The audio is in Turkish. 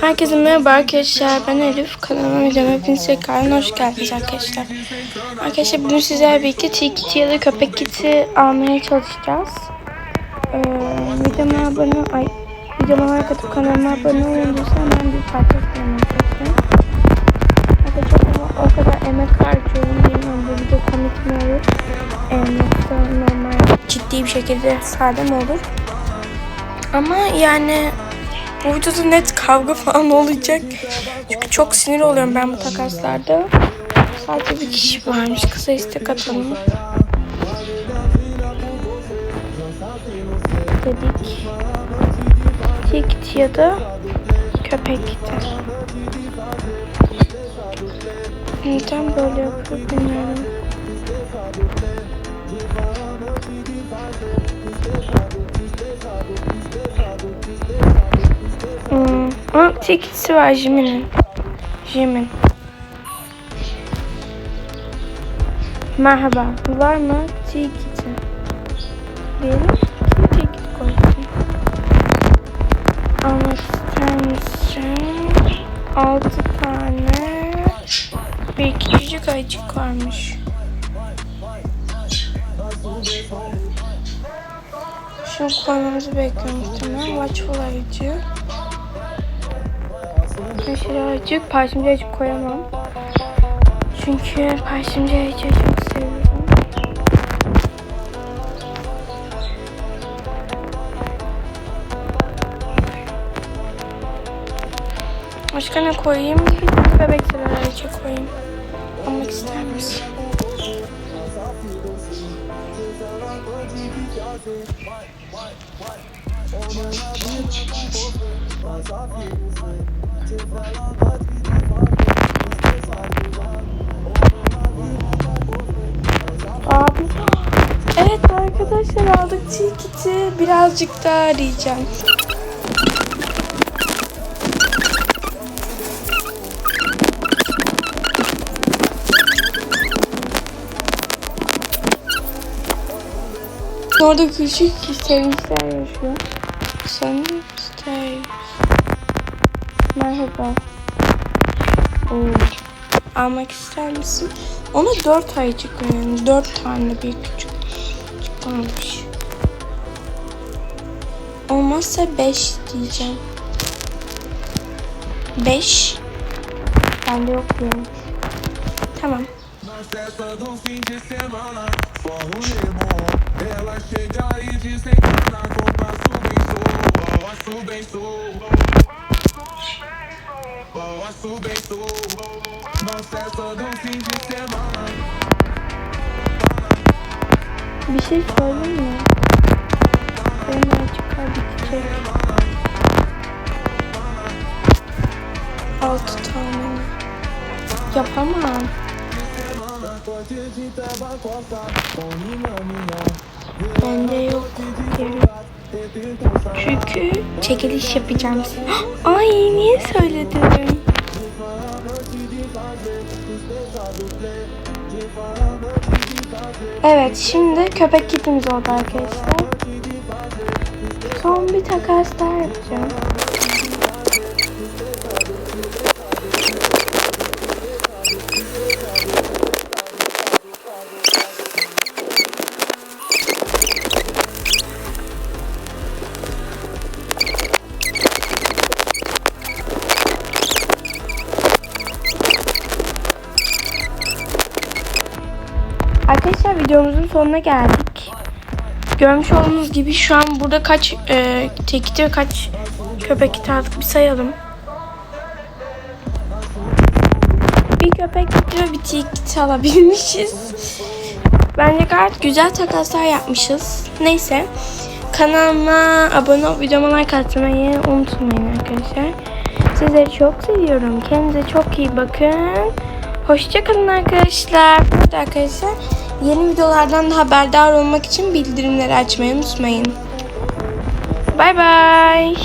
Herkese merhaba arkadaşlar. Ben Elif. Kanalıma videoma hepiniz tekrardan hoş geldiniz arkadaşlar. Arkadaşlar bugün sizlerle birlikte tilki ya da köpek kiti almaya çalışacağız. Ee, videoma abone ay videoma like atıp kanalıma abone olursa hemen bir parça isterim arkadaşlar. Arkadaşlar o kadar emek harcıyorum. Bilmiyorum bu video komik mi olur? Ee, normal ciddi bir şekilde sade mi olur? Ama yani bu videoda net kavga falan olacak. Çünkü çok sinir oluyorum ben bu takaslarda. Sadece bir kişi varmış. Kısa istek atalım. Dedik. Tikt ya da köpek gitti. Neden böyle yapıyor bilmiyorum. Aa, tikisi var Jimin'in. Jimin. Merhaba. Var mı tikiti? Benim kim tikit koysun? Almak ister? Altı tane. Bir küçücük ayıcık varmış. Şunu koymamızı bekliyorum muhtemelen. Watchful ayıcık. Aşırı acık. Parfümcü acık koyamam. Çünkü parfümcü acığı çok seviyorum. Başka ne koyayım? Bebek acık koyayım. Almak ister misin? Abi. Evet arkadaşlar aldık tilkiti. Birazcık daha arayacağım. Orada küçük sevinçler yaşıyor. Sevinçler. Merhaba. Oo. Almak ister misin? Ona dört ayıcık verelim. Dört tane bir küçük çıkmamış. Olmazsa beş diyeceğim. Beş. Bende yok diyorum. Tamam. Festa do fim de semana, forro limão. Ela chega e desencana com passo bem sou, passo bem sou. Na festa do fim de semana. Bir şey söyleyeyim mi? Benim azıcık bitecek. Altı tane. Yapamam. Bende yok. Çünkü çekiliş yapacağım. Ay niye söyledim? Evet şimdi köpek kitimiz oldu arkadaşlar. Son bir takas daha yapacağım. Arkadaşlar videomuzun sonuna geldik. Görmüş olduğunuz gibi şu an burada kaç e, tekiti ve kaç köpek iti aldık bir sayalım. Bir köpek ve bir tekiti alabilmişiz. Bence gayet güzel takaslar yapmışız. Neyse. Kanalıma abone olup videoma like atmayı unutmayın arkadaşlar. Sizleri çok seviyorum. Kendinize çok iyi bakın. Hoşçakalın arkadaşlar. Evet arkadaşlar yeni videolardan da haberdar olmak için bildirimleri açmayı unutmayın. Bay bay.